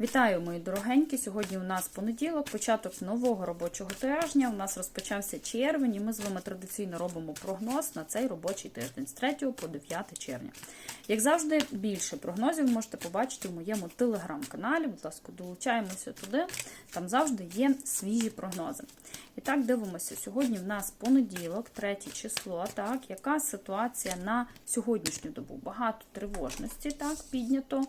Вітаю, мої дорогенькі! Сьогодні у нас понеділок, початок нового робочого тижня. У нас розпочався червень, і ми з вами традиційно робимо прогноз на цей робочий тиждень з 3 по 9 червня. Як завжди, більше прогнозів можете побачити в моєму телеграм-каналі. Будь ласка, долучаємося туди. Там завжди є свіжі прогнози. І так, дивимося. Сьогодні в нас понеділок, 3 число. Так, яка ситуація на сьогоднішню добу? Багато тривожності, так, піднято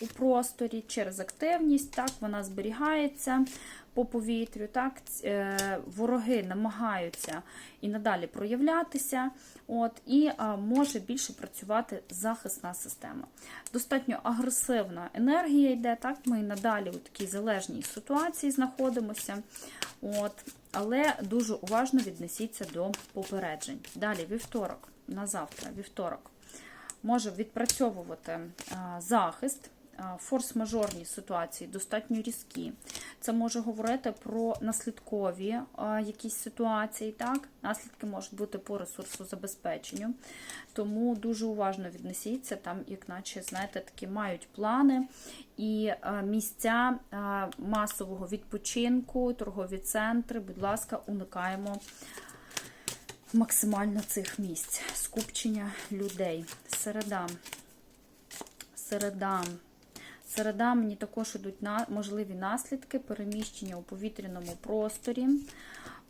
у просторі через активність, так, вона зберігається по повітрю. Так, е, Вороги намагаються і надалі проявлятися, от, і може більше працювати захисна система. Достатньо агресивна енергія йде, так, ми надалі у такій залежній ситуації знаходимося. От, але дуже уважно віднесіться до попереджень. Далі, вівторок, на завтра, вівторок, може відпрацьовувати захист форс-мажорні ситуації достатньо різкі. Це може говорити про наслідкові якісь ситуації. так? Наслідки можуть бути по ресурсозабезпеченню. Тому дуже уважно віднесіться, там, як наче, знаєте, такі мають плани і місця масового відпочинку, торгові центри, будь ласка, уникаємо. Максимально цих місць, скупчення людей. Середа. Середа. Середа мені також йдуть на можливі наслідки переміщення у повітряному просторі.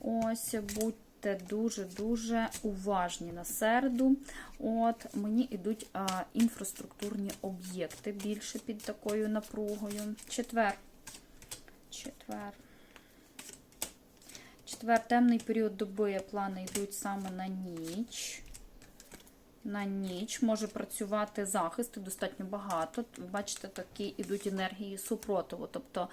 Ось, будьте дуже-дуже уважні на середу. От, Мені йдуть а, інфраструктурні об'єкти більше під такою напругою. Четвер. Четвер. Четвер, темний період доби плани йдуть саме на ніч на ніч може працювати захист достатньо багато. Бачите, такі йдуть енергії супротиву. Тобто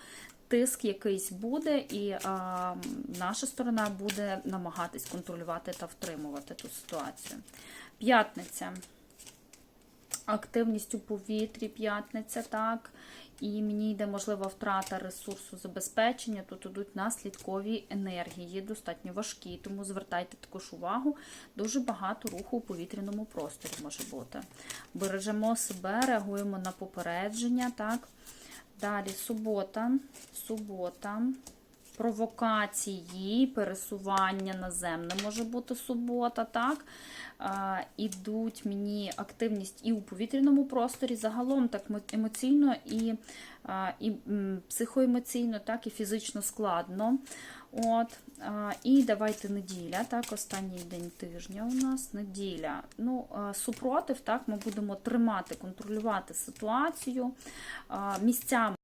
тиск якийсь буде, і а, наша сторона буде намагатись контролювати та втримувати ту ситуацію. П'ятниця. Активність у повітрі, п'ятниця, так. І мені йде можлива втрата ресурсу забезпечення. Тут йдуть наслідкові енергії, достатньо важкі, тому звертайте також увагу. Дуже багато руху у повітряному просторі може бути. Бережемо себе, реагуємо на попередження. так. Далі субота, субота провокації, пересування наземне може бути субота, так? Ідуть мені активність і у повітряному просторі, загалом так емоційно і і психоемоційно, так і фізично складно. От, І давайте неділя, так, останній день тижня у нас неділя. Ну, Супротив, так, ми будемо тримати, контролювати ситуацію місцями.